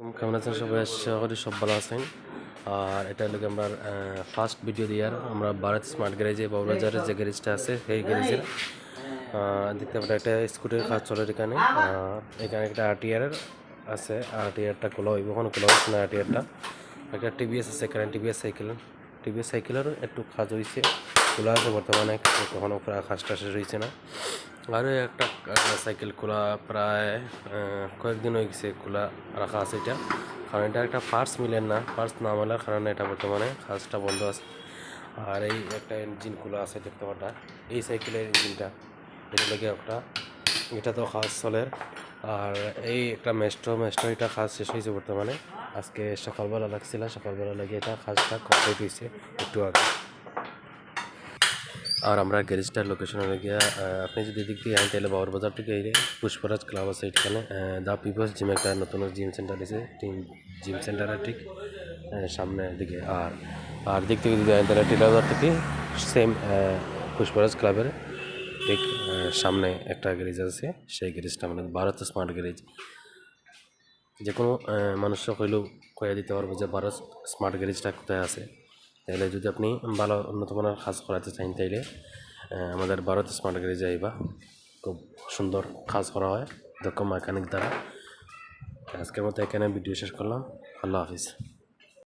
কেমন আছেন সবাই? আশা করি সব ভালো আছেন। আর এটা হলো আমরা ফার্স্ট ভিডিও দিয়ার আমরা ভারত স্মার্ট গ্যারেজে বাবুবাজারের যে গ্যারেজটা আছে সেই গ্যারেজের দেখতে পারেন একটা স্কুটির কাজ চলে এখানে। এখানে একটা আরটিআর আছে। আরটিআরটা খোলা হইব ওখানে খোলা হচ্ছে না আরটিআরটা একটা টিভিএস আছে এখানে টিভিএস সাইকেল টিভিএস সাইকেলেরও একটু কাজ হয়েছে খোলা আছে বর্তমানে কখনো প্রায় কাজটা শেষ হয়েছে না। আরও একটা সাইকেল খোলা প্রায় কয়েকদিন হয়ে গেছে খোলা রাখা আছে এটা। কারণ এটা একটা পার্টস মিলেন না, পার্টস না মেলার কারণে এটা বর্তমানে কাজটা বন্ধ আছে। আর এই একটা ইঞ্জিন খোলা আছে দেখতে পাটা এই সাইকেলের ইঞ্জিনটা। এটা লেগে একটা এটা তো কাজ চলে আর এই একটা মেস্টো মেস্টো এটা খাস শেষ হয়েছে বর্তমানে। আজকে সকালবেলা লাগছিল, সকালবেলা লাগে এটা কাজটা কমপ্লিট হয়েছে একটু আগে। আর আমরা গ্যারেজটার লোকেশন হয়ে গিয়া আপনি যদি এদিক দিয়ে আইন তাহলে বাবুর বাজার থেকে এলে পুষ্পরাজ ক্লাব আছে এখানে দা পিপলস জিম একটা নতুন জিম সেন্টার আছে জিম সেন্টারের ঠিক সামনের দিকে আর আর দিক থেকে যদি আইন তাহলে টিলাবাজার থেকে সেম পুষ্পরাজ ক্লাবের ঠিক সামনে একটা গ্যারেজ আছে, সেই গ্যারেজটা মানে ভারত স্মার্ট গ্যারেজ যে কোনো মানুষরা কইলেও কয়ে দিতে পারব যে ভারত স্মার্ট গ্যারেজটা কোথায় আছে। তাহলে যদি আপনি ভালো উন্নত মানের কাজ করাতে চান, তাইলে আমাদের ভারত স্মার্ট গ্যারেজে আইবা। খুব সুন্দর কাজ করা হয়, দক্ষ মেকানিক দ্বারা। আজকের মতো এখানে ভিডিও শেষ করলাম। আল্লাহ হাফিজ।